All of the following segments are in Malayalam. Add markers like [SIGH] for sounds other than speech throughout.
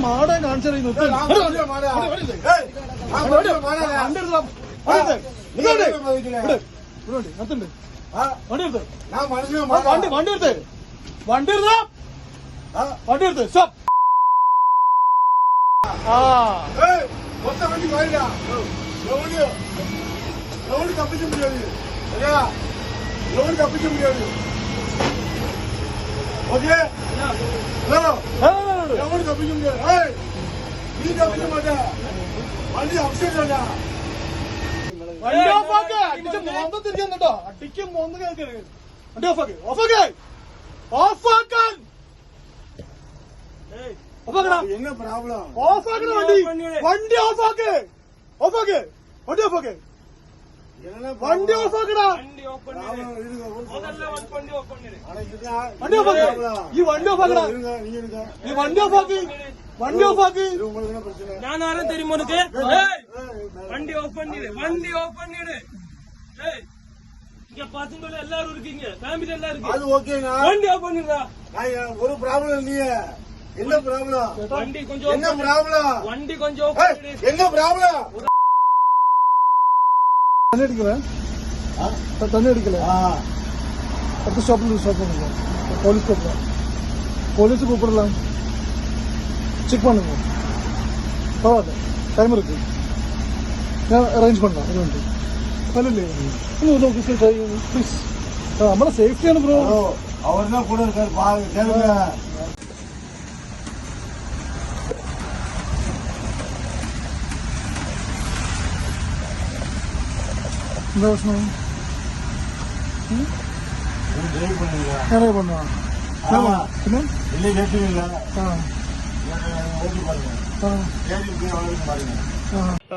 മാടാ കാണിച്ചു വണ്ടി വണ്ടി എടുത്ത് വണ്ടി എടുത്ത വണ്ടി എടുത്ത് സ്റ്റോപ്പ് ആ ഒറ്റ വണ്ടി ലോൺ കപ്പിച്ചു ഹലോ? ഓക്കെ ലോൺ കപ്പിച്ചു മുടിയാണ് നീ കപ്പിച്ചു മാറ്റാ വണ്ടി അപ്സെറ്റ്. അല്ല വണ്ടി ഓഫാക്ക്. അടിച്ച് മോന്ത തിരിച്ചു കേട്ടോ മോന്ത കേൾക്കരുത്. വണ്ടി ഓഫാക്ക്. ഓഫാക്ക്. ഓഫാക്കാൻ. എങ്ങനെ പ്രോബ്ലം ഓഫാക്കണ വണ്ടി. വണ്ടി ഓഫാക്ക്. ഓഫാക്ക്. വണ്ടി ഓഫാക്ക്. வண்டி ஓசோக்கடா வண்டி வண்டி வண்டி வண்டி வண்டி வண்டி நான் யாரும் தெரியுமா வண்டி வண்டி இங்க பாத்துங்க எல்லாரும் இருக்கீங்க ஃபேமிலி எல்லாம் அது ஓகேனா வண்டி ஓபன் ஒரு ப்ராப்ளம் இல்லையே என்ன பிராப்ளம் வண்டி கொஞ்சம் என்ன ப்ராப்ளம் வண்டி கொஞ்சம் என்ன ப்ராப்ளம் തന്നെ അടിക്കലേ തന്നെ അടിക്കലേ അടുത്ത സ്റ്റോപ്പിൽ സ്റ്റോപ്പ് பண்ணுங்க போலீஸ் கூப்பிடுறேன் போலீஸ் கூப்பிடலாம் செக் பண்ணுங்க பரவாயில்ல டைம் இருக்கு ഞാൻ അറേഞ്ച് പണ്ണാം അതുകൊണ്ട് അല്ലല്ലേ ഒന്ന് നോക്കി പ്ലീസ് നമ്മളെ സേഫ്റ്റിയാണ് ബ്രോ அவர் தான் ആ ஏறி போய் வளர்ந்து பாருங்க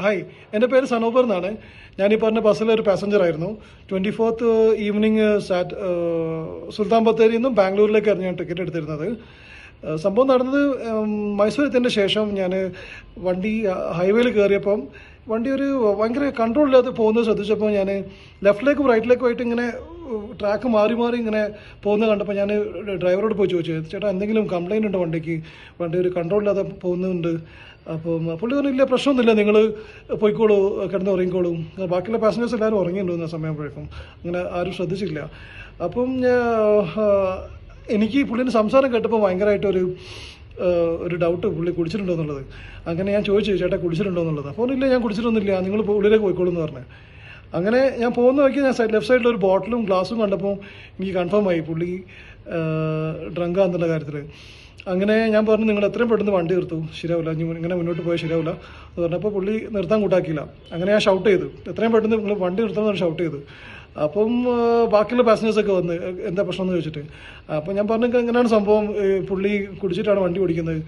ഹായ് എൻ്റെ പേര് സനോബർ എന്നാണ് ഞാൻ ഈ പറഞ്ഞ ബസ്സിലെ ഒരു പാസഞ്ചർ ആയിരുന്നു ട്വൻറ്റി ഫോർത്ത് ഈവനിങ് സാറ്റ് സുൽത്താൻ ബത്തേരിയിൽ നിന്നും ബാംഗ്ലൂരിലേക്കായിരുന്നു ഞാൻ ടിക്കറ്റ് എടുത്തിരുന്നത് ഏഹ് സംഭവം നടന്നത് മൈസൂർ എത്തിയതിന്റെ ശേഷം ഞാൻ വണ്ടി ഹൈവേയിൽ കയറിയപ്പം വണ്ടി ഒരു ഭയങ്കര കൺട്രോൾ ഇല്ലാതെ പോകുന്നത് ശ്രദ്ധിച്ചപ്പോൾ ഞാൻ ലെഫ്റ്റിലേക്കും റൈറ്റിലേക്കും ആയിട്ട് ഇങ്ങനെ ട്രാക്ക് മാറി മാറി ഇങ്ങനെ പോകുന്നത് കണ്ടപ്പോൾ ഞാൻ ഡ്രൈവറോട് പോയി ചോദിച്ചു ചേട്ടാ എന്തെങ്കിലും കംപ്ലൈന്റ് ഉണ്ടോ വണ്ടിക്ക്? വണ്ടി ഒരു കൺട്രോൾ ഇല്ലാതെ പോകുന്നുണ്ട്. അപ്പം പുള്ളി പറഞ്ഞില്ല പ്രശ്നമൊന്നുമില്ല നിങ്ങൾ പോയിക്കോളൂ കിടന്ന് ഉറങ്ങിക്കോളൂ. ബാക്കിയുള്ള പാസഞ്ചേഴ്സ് എല്ലാവരും ഉറങ്ങിയിട്ടുണ്ടെന്ന് ആ സമയപ്പോഴേക്കും അങ്ങനെ ആരും ശ്രദ്ധിച്ചില്ല. അപ്പം എനിക്ക് പുള്ളിന്റെ സംസാരം കേട്ടപ്പോൾ ഭയങ്കരമായിട്ടൊരു ഒരു ഡൗട്ട് പുള്ളി കുടിച്ചിട്ടുണ്ടോ എന്നുള്ളത്. അങ്ങനെ ഞാൻ ചോദിച്ചു ചേട്ടാ കുടിച്ചിട്ടുണ്ടോ എന്നുള്ളത്. അപ്പോൾ ഇല്ല ഞാൻ കുടിച്ചിട്ടൊന്നുമില്ല നിങ്ങൾ ഉള്ളിലേക്ക് പോയിക്കോളൂ എന്ന് പറഞ്ഞു. അങ്ങനെ ഞാൻ പോകുന്ന വഴിക്ക് ഞാൻ ലെഫ്റ്റ് സൈഡിൽ ഒരു ബോട്ടിലും ഗ്ലാസും കണ്ടപ്പോൾ എനിക്ക് കൺഫേം ആയി പുള്ളി ഡ്രങ്കാന്നുള്ള കാര്യത്തിൽ അങ്ങനെ ഞാൻ പറഞ്ഞു നിങ്ങൾ എത്രയും പെട്ടെന്ന് വണ്ടി നിർത്തു ശരിയാവില്ല ഇങ്ങനെ മുന്നോട്ട് പോയാൽ ശരിയാവില്ല എന്ന് പറഞ്ഞപ്പോൾ പുള്ളി നിർത്താൻ കൂട്ടാക്കിയില്ല. അങ്ങനെ ഞാൻ ഷൗട്ട് ചെയ്തു. എത്രയും പെട്ടെന്ന് നിങ്ങൾ വണ്ടി നിർത്തണമെന്ന് ഷൗട്ട് ചെയ്തു. അപ്പം ബാക്കിയുള്ള പാസഞ്ചേഴ്സൊക്കെ വന്ന് എന്താ പ്രശ്നം എന്ന് ചോദിച്ചിട്ട്. അപ്പം ഞാൻ പറഞ്ഞു എങ്ങനെയാണ് സംഭവം. പുള്ളി കുടിച്ചിട്ടാണ് വണ്ടി ഓടിക്കുന്നത്.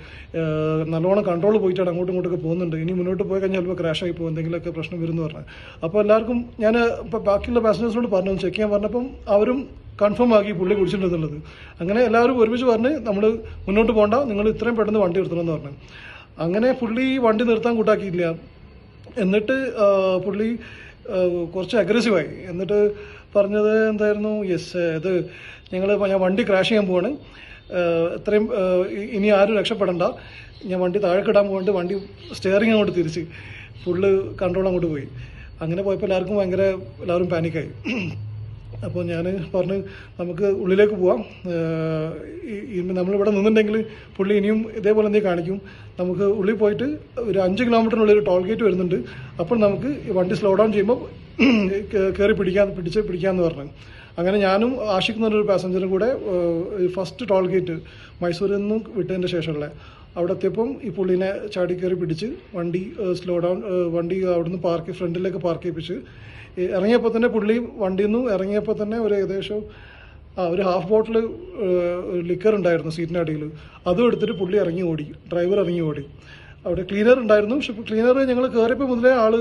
നല്ലോണം കൺട്രോൾ പോയിട്ടാണ് അങ്ങോട്ടും ഇങ്ങോട്ടൊക്കെ പോകുന്നുണ്ട്. ഇനി മുന്നോട്ട് പോയി കഴിഞ്ഞാൽ ചിലപ്പോൾ ക്രാഷ് ആയി പോകും. എന്തെങ്കിലുമൊക്കെ പ്രശ്നം വരുമെന്ന് പറഞ്ഞു. അപ്പോൾ എല്ലാവർക്കും ഞാൻ ഇപ്പം ബാക്കിയുള്ള പാസഞ്ചേഴ്സിനോട് പറഞ്ഞു ചെക്ക് ചെയ്യാൻ പറഞ്ഞപ്പം അവരും കൺഫേം ആക്കി പുള്ളി കുടിച്ചിട്ടുണ്ടെന്നുള്ളത് അങ്ങനെ എല്ലാവരും ഒരുമിച്ച് പറഞ്ഞ് നമ്മൾ മുന്നോട്ട് പോകണ്ട നിങ്ങൾ ഇത്രയും പെട്ടെന്ന് വണ്ടി നിർത്തണമെന്ന് പറഞ്ഞു. അങ്ങനെ പുള്ളി വണ്ടി നിർത്താൻ കൂട്ടാക്കിയില്ല. എന്നിട്ട് പുള്ളി കുറച്ച് അഗ്രസീവായി എന്നിട്ട് പറഞ്ഞത് എന്തായിരുന്നു? യെസ് ഇത് ഞങ്ങൾ ഞാൻ വണ്ടി ക്രാഷ് ചെയ്യാൻ പോവാണ്. ഇത്രയും ഇനി ആരും രക്ഷപ്പെടണ്ട. ഞാൻ വണ്ടി താഴെ കിടാൻ പോയിട്ട് വണ്ടി സ്റ്റിയറിങ് അങ്ങോട്ട് തിരിച്ച്. ഫുള്ള് കൺട്രോൾ അങ്ങോട്ട് പോയി. അങ്ങനെ പോയപ്പോൾ എല്ലാവർക്കും ഭയങ്കര എല്ലാവരും പാനിക്കായി അപ്പോൾ ഞാൻ പറഞ്ഞു നമുക്ക് ഉള്ളിലേക്ക് പോവാം. നമ്മളിവിടെ നിന്നിട്ടുണ്ടെങ്കിൽ പുള്ളി ഇനിയും ഇതേപോലെ എന്തെങ്കിലും കാണിക്കും. നമുക്ക് ഉള്ളിൽ പോയിട്ട് ഒരു അഞ്ച് കിലോമീറ്ററിനുള്ളിൽ ടോൾ ഗേറ്റ് വരുന്നുണ്ട്. അപ്പോൾ നമുക്ക് വണ്ടി സ്ലോ ഡൗൺ ചെയ്യുമ്പോൾ [CLEARS THROAT] കയറി പിടിക്കാൻ പിടിച്ച് പിടിക്കാമെന്ന് പറഞ്ഞു. അങ്ങനെ ഞാനും ആഷിഖ് എന്നൊരു പാസഞ്ചറും കൂടെ ഫസ്റ്റ് ടോൾ ഗേറ്റ് മൈസൂരിൽ നിന്നും വിട്ടതിന്റെ ശേഷമുള്ള അവിടെ എത്തിയപ്പം ഈ പുള്ളിനെ ചാടി കയറി പിടിച്ച് വണ്ടി സ്ലോ ഡൗൺ വണ്ടി അവിടുന്ന് പാർക്ക് ഫ്രണ്ടിലേക്ക് പാർക്ക് ചെയ്യിപ്പിച്ച്. ഇറങ്ങിയപ്പോൾ തന്നെ പുള്ളി വണ്ടിയിൽ നിന്ന് ഇറങ്ങിയപ്പോൾ തന്നെ ഒരു ഏകദേശം ആ ഒരു ഹാഫ് ബോട്ടിൽ ലിക്കർ ഉണ്ടായിരുന്നു സീറ്റിന്റെ അടിയിൽ. അതും എടുത്തിട്ട് പുള്ളി ഇറങ്ങി ഓടി. ഡ്രൈവർ ഇറങ്ങി ഓടി. അവിടെ ക്ലീനർ ഉണ്ടായിരുന്നു. പക്ഷെ ക്ലീനർ ഞങ്ങൾ കയറിയപ്പോൾ മുതലേ ആൾ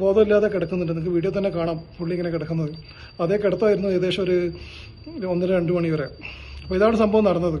ബോധമില്ലാതെ കിടക്കുന്നുണ്ട്. നിങ്ങൾക്ക് വീഡിയോ തന്നെ കാണാം പുള്ളി ഇങ്ങനെ കിടക്കുന്നത്. അതേ കിടത്തായിരുന്നു ഏകദേശം ഒരു ഒന്നര രണ്ട് മണി വരെ. അപ്പോൾ ഇതാണ് സംഭവം നടന്നത്.